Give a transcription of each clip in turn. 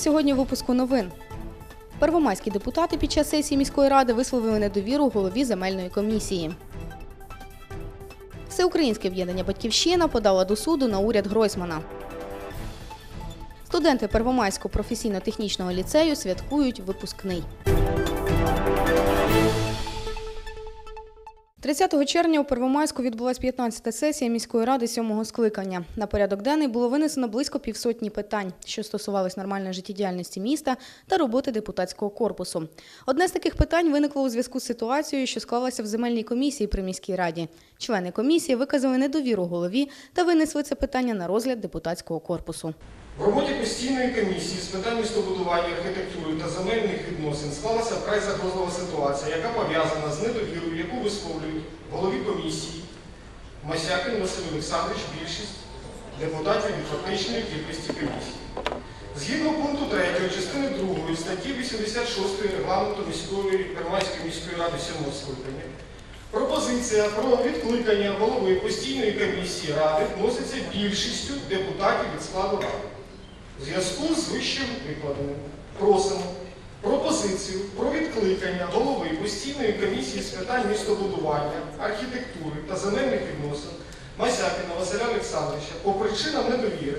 Сьогодні в випуску новин. Первомайські депутати під час сесії міської ради висловили недовіру голові земельної комісії. Всеукраїнське об'єднання Батьківщина подало до суду на уряд Гройсмана. Студенти Первомайського професійно-технічного ліцею святкують випускний. 30 червня у Первомайську відбулася 15-та сесія міської ради сьомого скликання. На порядок денний було винесено близько півсотні питань, що стосувались нормальної життєдіяльності міста та роботи депутатського корпусу. Одне з таких питань виникло у зв'язку з ситуацією, що склалася в земельній комісії при міській раді. Члени комісії виказали недовіру голові та винесли це питання на розгляд депутатського корпусу. В роботі постійної комісії з питань містобудування, архітектури та земельних відносин склалася вкрай загрозлива ситуація, яка пов'язана з недовірою, яку висловлюють голові комісії Масякин Василь Олександрович, більшість депутатів від фактичної кількості комісії. Згідно пункту 3 частини 2 статті 86 регламенту міської Первомайської міської ради 7 скликання Пропозиція про відкликання голови постійної комісії ради вноситься більшістю депутатів від складу ради. У зв'язку з вищим викладеним просимо пропозицію про відкликання голови постійної комісії з питань містобудування, архітектури та земельних відносин Масякіна Василя Олександровича по причинам недовіри.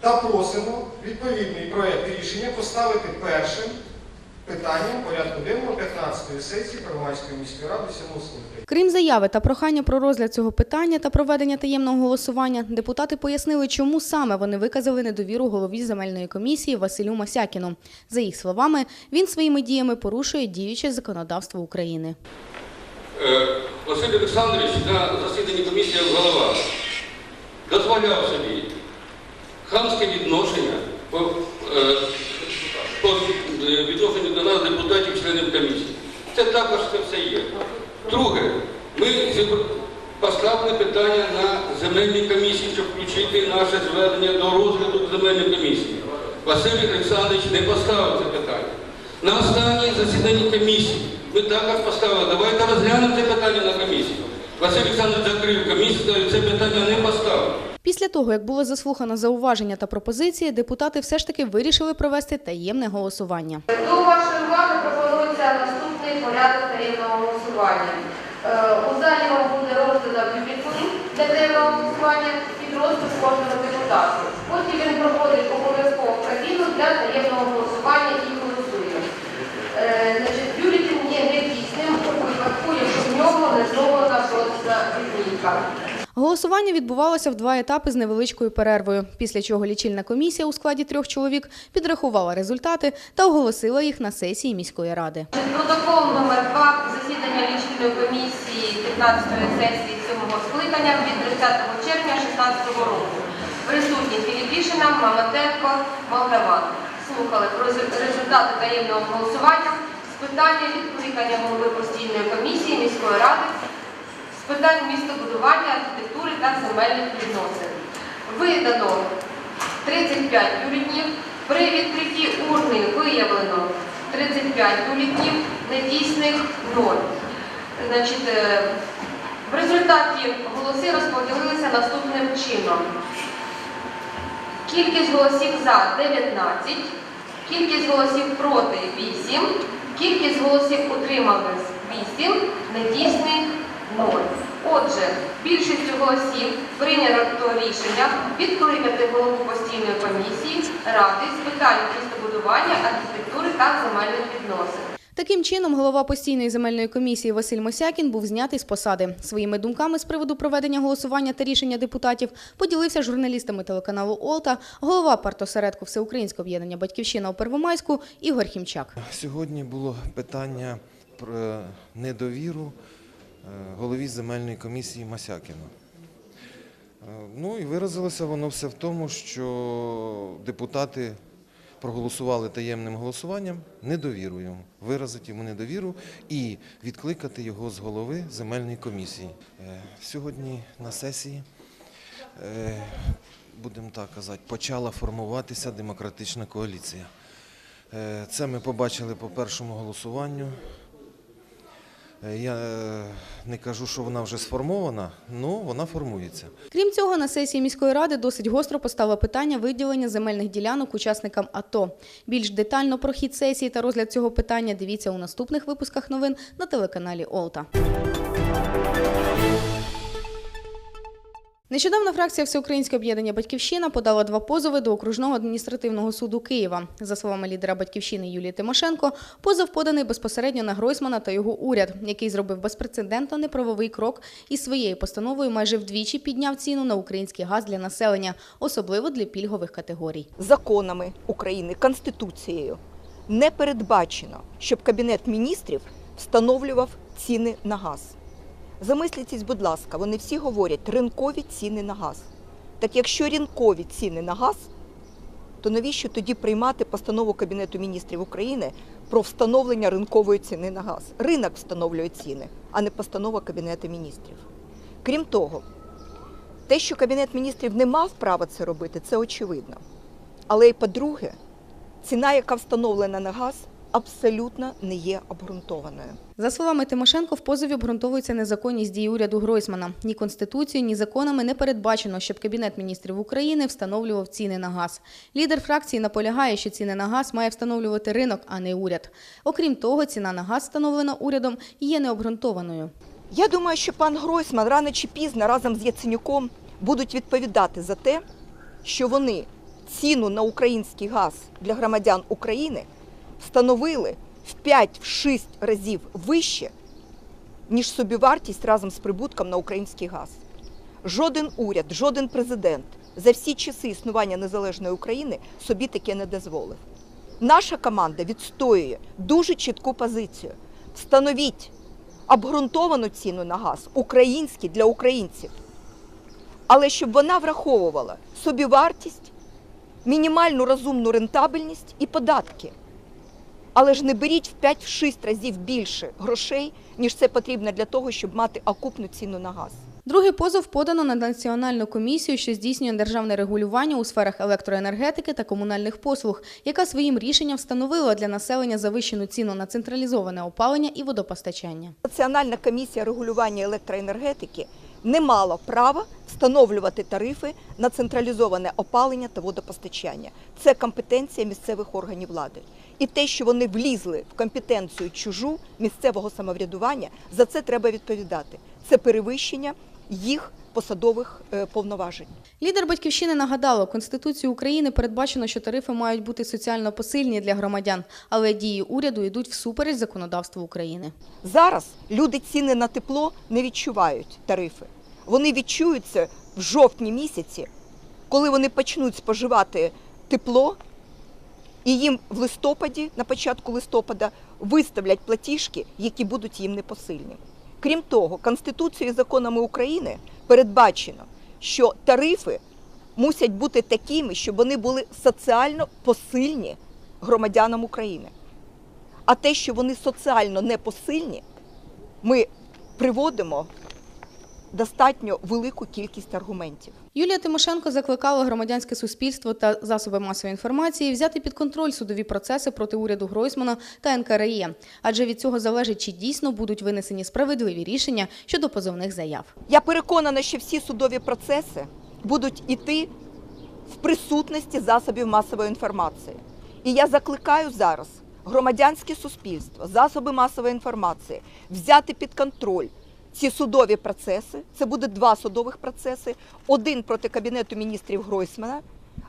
Та просимо відповідний проєкт рішення поставити першим питанням порядку денного 15-ї сесії Первомайської міської ради 7 скликання. Крім заяви та прохання про розгляд цього питання та проведення таємного голосування, депутати пояснили, чому саме вони виказали недовіру голові земельної комісії Василю Масякіну. За їх словами, він своїми діями порушує діюче законодавство України. Е, Василь Олександрович на засіданні комісії голова дозволяв собі хамське відношення по, е, по відношенню до нас, депутатів, членів комісії. Це також це все є. Друге, ми поставили питання на земельній комісії, щоб включити наше звернення до розгляду земельної комісії. Василь Олександрович не поставив це питання. На останнє засіданні комісії ми також поставили, давайте розглянемо це питання на комісії. Василь Олександрович закрив комісію, це питання не поставив. Після того, як було заслухано зауваження та пропозиції, депутати все ж таки вирішили провести таємне голосування. До вашої уваги пропонується наступний порядок таємного голосування. Е, У залі буде роздано бюлетень для таємного голосування під розпис кожного депутата. Потім він проходить обов'язково кабіну для таємного голосування і голосує. Е, бюлетень є недійсним у випадку, якщо в ньому не зроблена жодна відмінка. Голосування відбувалося в два етапи з невеличкою перервою, після чого лічильна комісія у складі трьох чоловік підрахувала результати та оголосила їх на сесії міської ради. Протокол номер 2 засідання лічильної комісії 15-ї сесії 7-го скликання від 30 червня 2016 року. Присутні Філіпішина, Маматенко, Молдаван. Слухали про резу- результати таємного голосування з питання відкликання голови постійної комісії міської ради питань містобудування, архітектури та земельних відносин. Видано 35 бюлетнів. При відкритті урни виявлено 35 бюлетнів, недійсних 0. Значить, е, в результаті голоси розподілилися наступним чином. Кількість голосів за 19, кількість голосів проти 8, кількість голосів утримались 8, недійсних 0. Отже, більшістю голосів прийнято рішення відкликати голову постійної комісії Ради з питань містобудування, архітектури та земельних відносин. Таким чином, голова постійної земельної комісії Василь Мосякін був знятий з посади. Своїми думками з приводу проведення голосування та рішення депутатів поділився журналістами телеканалу Олта, голова партосередку Всеукраїнського об'єднання Батьківщина у Первомайську Ігор Хімчак. Сьогодні було питання про недовіру голові земельної комісії Масякіну. Е, Ну і виразилося воно все в тому, що депутати проголосували таємним голосуванням недовіру йому, виразити йому недовіру і відкликати його з голови земельної комісії. Е, Сьогодні на сесії, е, будемо так казати, почала формуватися демократична коаліція. Е, Це ми побачили по першому голосуванню. Е, Я е, не кажу, що вона вже сформована, але вона формується. Крім цього, на сесії міської ради досить гостро постало питання виділення земельних ділянок учасникам АТО. Більш детально про хід сесії та розгляд цього питання дивіться у наступних випусках новин на телеканалі Олта. Нещодавно фракція Всеукраїнське об'єднання Батьківщина подала два позови до окружного адміністративного суду Києва. За словами лідера Батьківщини Юлії Тимошенко, позов поданий безпосередньо на Гройсмана та його уряд, який зробив безпрецедентно неправовий крок і своєю постановою майже вдвічі підняв ціну на український газ для населення, особливо для пільгових категорій. законами України, Конституцією не передбачено, щоб Кабінет міністрів встановлював ціни на газ. Замисліть, будь ласка, вони всі говорять ринкові ціни на газ. Так якщо ринкові ціни на газ, то навіщо тоді приймати постанову Кабінету міністрів України про встановлення ринкової ціни на газ? Ринок встановлює ціни, а не постанова Кабінету міністрів. Крім того, те, що Кабінет міністрів не мав права це робити, це очевидно. Але й по-друге, ціна, яка встановлена на газ, абсолютно не є обґрунтованою. За словами Тимошенко, в позові обґрунтовується незаконність дій уряду Гройсмана. Ні конституцією, ні законами не передбачено, щоб Кабінет міністрів України встановлював ціни на газ. Лідер фракції наполягає, що ціни на газ має встановлювати ринок, а не уряд. Окрім того, ціна на газ, встановлена урядом, є необґрунтованою. Я думаю, що пан Гройсман рано чи пізно разом з Яценюком будуть відповідати за те, що вони ціну на український газ для громадян України встановили в 5-6 разів вище, ніж собівартість разом з прибутком на український газ. Жоден уряд, жоден президент за всі часи існування незалежної України собі таке не дозволив. Наша команда відстоює дуже чітку позицію. Встановіть обґрунтовану ціну на газ український для українців, але щоб вона враховувала собівартість, мінімальну розумну рентабельність і податки. Але ж не беріть в 5-6 разів більше грошей, ніж це потрібно для того, щоб мати окупну ціну на газ. Другий позов подано на Національну комісію, що здійснює державне регулювання у сферах електроенергетики та комунальних послуг, яка своїм рішенням встановила для населення завищену ціну на централізоване опалення і водопостачання. Національна комісія регулювання електроенергетики не мало права встановлювати тарифи на централізоване опалення та водопостачання. Це компетенція місцевих органів влади. І те, що вони влізли в компетенцію чужу місцевого самоврядування, за це треба відповідати. Це перевищення їх посадових е, повноважень. Лідер батьківщини нагадала, Конституцією України передбачено, що тарифи мають бути соціально посильні для громадян, але дії уряду йдуть всупереч законодавству України. Зараз люди ціни на тепло не відчувають тарифи. Вони відчують це в жовтні місяці, коли вони почнуть споживати тепло, і їм в листопаді, на початку листопада, виставлять платіжки, які будуть їм непосильні. Крім того, Конституцією і законами України передбачено, що тарифи мусять бути такими, щоб вони були соціально посильні громадянам України. А те, що вони соціально непосильні, ми приводимо достатньо велику кількість аргументів. Юлія Тимошенко закликала громадянське суспільство та засоби масової інформації взяти під контроль судові процеси проти уряду Гройсмана та НКРЕ, адже від цього залежить, чи дійсно будуть винесені справедливі рішення щодо позовних заяв. Я переконана, що всі судові процеси будуть іти в присутності засобів масової інформації. І я закликаю зараз громадянське суспільство, засоби масової інформації взяти під контроль ці судові процеси. Це буде два судових процеси: один проти Кабінету міністрів Гройсмана,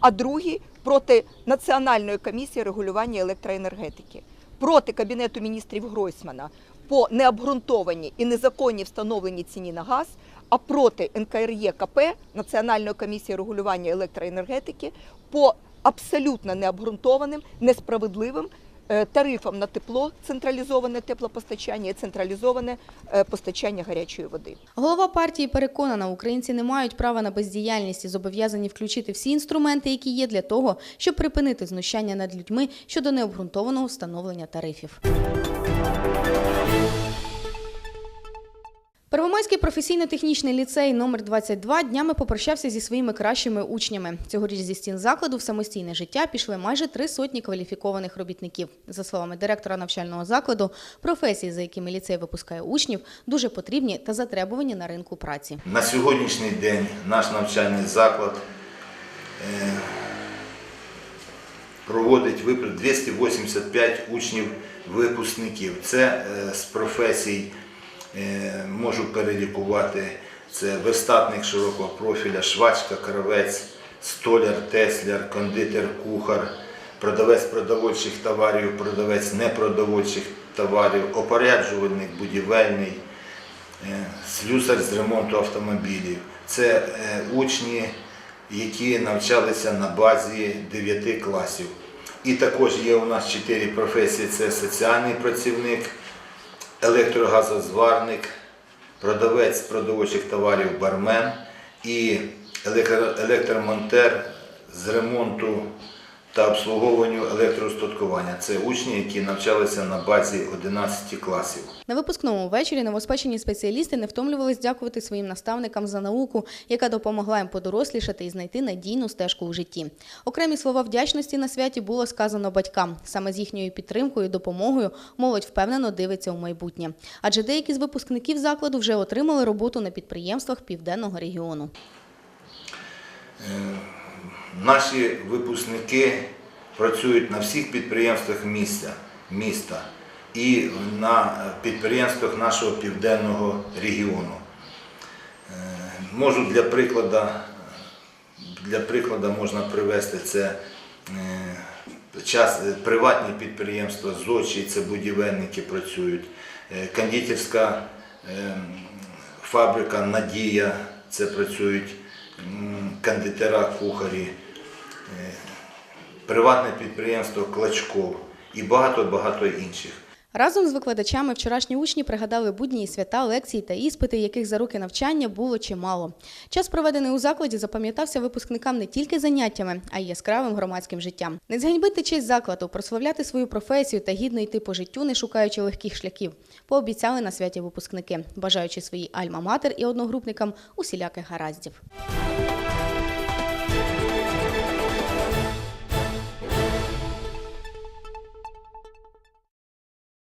а другий проти Національної комісії регулювання електроенергетики. Проти Кабінету міністрів Гройсмана по необґрунтованій і незаконній встановленій ціні на газ, а проти НКРЄКП Національної комісії регулювання електроенергетики по абсолютно необґрунтованим, несправедливим е, тарифам на тепло, централізоване теплопостачання і централізоване е, постачання гарячої води. Голова партії переконана, українці не мають права на бездіяльність і зобов'язані включити всі інструменти, які є для того, щоб припинити знущання над людьми щодо необґрунтованого встановлення тарифів. Первомайський професійно-технічний ліцей номер 22 днями попрощався зі своїми кращими учнями. Цьогоріч зі стін закладу в самостійне життя пішли майже три сотні кваліфікованих робітників. За словами директора навчального закладу, професії, за якими ліцей випускає учнів, дуже потрібні та затребувані на ринку праці. На сьогоднішній день наш навчальний заклад е, проводить випуск 285 учнів-випускників. Це е, з професій можу перелікувати. Це верстатник широкого профіля, швачка, кравець, столяр, тесляр, кондитер, кухар, продавець продовольчих товарів, продавець непродовольчих товарів, опоряджувальник будівельний, е, слюсар з ремонту автомобілів. Це е, учні, які навчалися на базі 9 класів. І також є у нас чотири професії: це соціальний працівник, електрогазозварник, продавець продовольчих товарів бармен і електромонтер з ремонту та обслуговуванню електроустаткування. Це учні, які навчалися на базі 11 класів. На випускному вечорі новоспечені спеціалісти не втомлювались дякувати своїм наставникам за науку, яка допомогла їм подорослішати і знайти надійну стежку у житті. Окремі слова вдячності на святі було сказано батькам. Саме з їхньою підтримкою і допомогою молодь впевнено дивиться у майбутнє. Адже деякі з випускників закладу вже отримали роботу на підприємствах південного регіону. Наші випускники працюють на всіх підприємствах міста, міста і на підприємствах нашого південного регіону. Е, Можу для прикладу, для прикладу можна привести це е, час, приватні підприємства, ЗОЧі, це будівельники працюють, е, кондитерська е, фабрика Надія, це працюють. Кондитера, кухарі, е, приватне підприємство Клачков і багато-багато інших. Разом з викладачами вчорашні учні пригадали будні і свята, лекції та іспити, яких за роки навчання було чимало. Час, проведений у закладі, запам'ятався випускникам не тільки заняттями, а й яскравим громадським життям. Не зганьбити честь закладу, прославляти свою професію та гідно йти по життю, не шукаючи легких шляхів. Пообіцяли на святі випускники, бажаючи своїй альма-матер і одногрупникам усіляких гараздів.